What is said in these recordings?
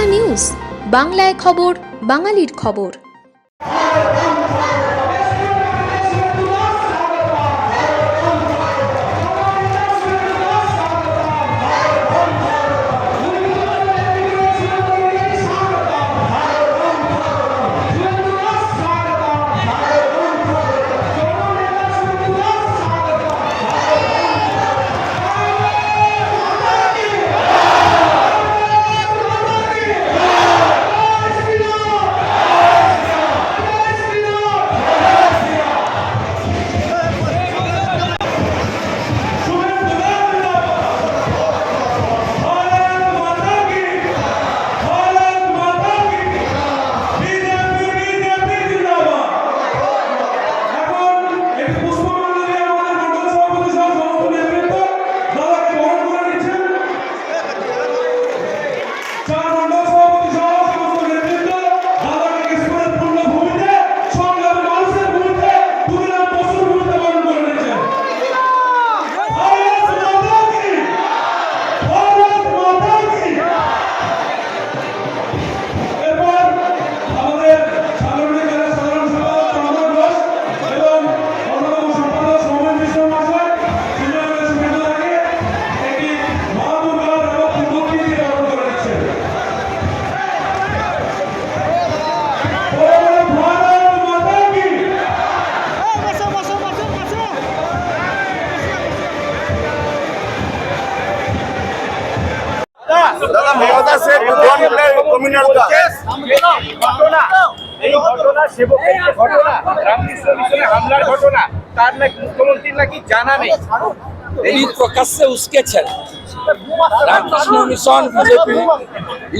Kolkata news বাংলায় খবর বাঙালির খবর। দাদা মমতা কমিউনাল ঘটনা এই ঘটনা সেবকের ঘটনা রামকৃষ্ণ মিশনে হামলার ঘটনা তার নাকি মুখ্যমন্ত্রীর নাকি জানা নেই। তিনি প্রকাশ্যে উস্কেছেন। রামকৃষ্ণ মিশন বিজেপি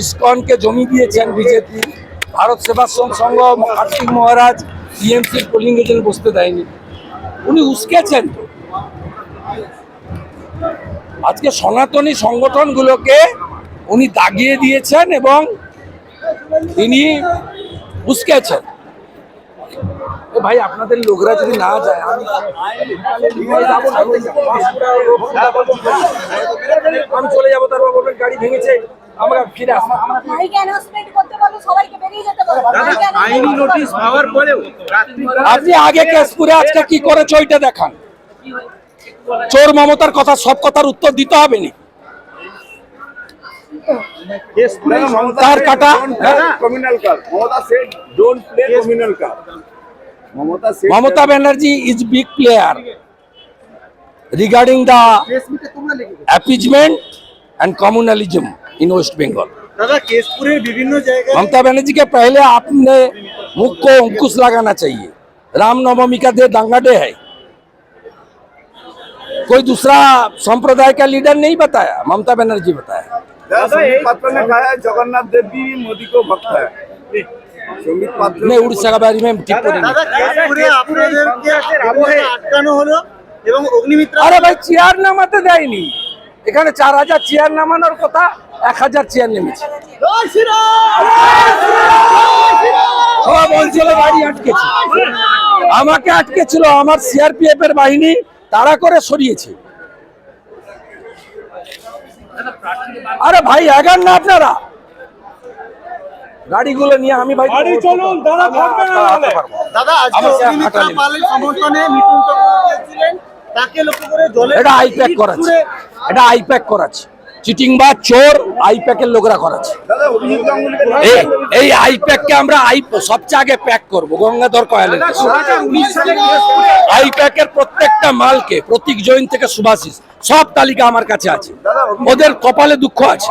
ইসকনকে জমি দিয়েছেন বিজেপি ভারত সেবাশ্রম সংঘ কার্তিক মহারাজ টিএমসির পোলিং এজেন্ট বসতে দেয়নি। উনি উস্কেছেন আজকে সনাতনী সংগঠনগুলোকে উনি দাগিয়ে দিয়েছেন এবং তিনি উস্কেছেন এ ভাই আপনাদের লোকরা যদি না যায় আমি চলে যাব তারপর বলবেন গাড়ি ভেঙেছে আমরা ফিরে আসব। মাইক অ্যানাউন্সমেন্ট করতে বলো সবাইকে বেরিয়ে যেতে বলো মাইক আইনি নোটিশ পাওয়ার পরেও রাত্রি আপনি আগে কেশপুরে আজকে কি করেছে ওইটা দেখান। চোর মমতার কথা সব কথার উত্তর দিতে হবে নি। তার কাটা communal card Mamata Sen don't play communal card Mamata Sen Mamata Banerjee is big player regarding the appeasement and communalism in West Bengal. দাদা কেশপুরের বিভিন্ন জায়গায় ममता बनर्जी के पहले आपने मुख को अंकुश लगाना चाहिए रामनवमी का दे दंगा डे है कोई दूसरा संप्रदाय का लीडर नहीं बताया ममता बनर्जी बताया दादा संबित पात्र ने कहा है जगन्नाथ देव भी मोदी को भक्त है संबित पात्र मैं उड़ीसा के बारे में टिप्पणी नहीं দাদা কেশপুরে আপনাদেরকে আবহাওয়া আটকানো হলো এবং অগ্নিমিত্রা আরে ভাই চেয়ার নামাতে দেয়নি এখানে চার হাজার চেয়ার নামানোর কথা এক হাজার চেয়ার নেমেছে সব অঞ্চলে গাড়ি আটকেছে আমাকে আটকেছিল আমার সিআরপিএফ এর বাহিনী তাড়া করে সরিয়েছে আরে ভাই এগান না আপনারা? গাড়িগুলো নিয়ে আমি ভাই গাড়ি চলুন, দাদা থাকবে না তাহলে দাদা আজকে হাঁটালি। পালের সমর্থনে মিঠুন চক্রবর্তী এসেছিলেন। তাকে লক্ষ্য করে জলে এটা আইপ্যাক করাচ্ছে। এটা আইপ্যাক করাচ্ছে। চিটিং বা চোর আইপ্যাকের লোকরা করাচ্ছে। এই এই আইপ্যাক কে আমরা আই সবচেয়ে আগে প্যাক করব, গঙ্গাধর কয়ালের। আইপ্যাকের প্রত্যেকটা মালকে, প্রতীক জৈন থেকে সুভাষিস, সব তালিকা আমার কাছে আছে। ওদের কপালে দুঃখ আছে।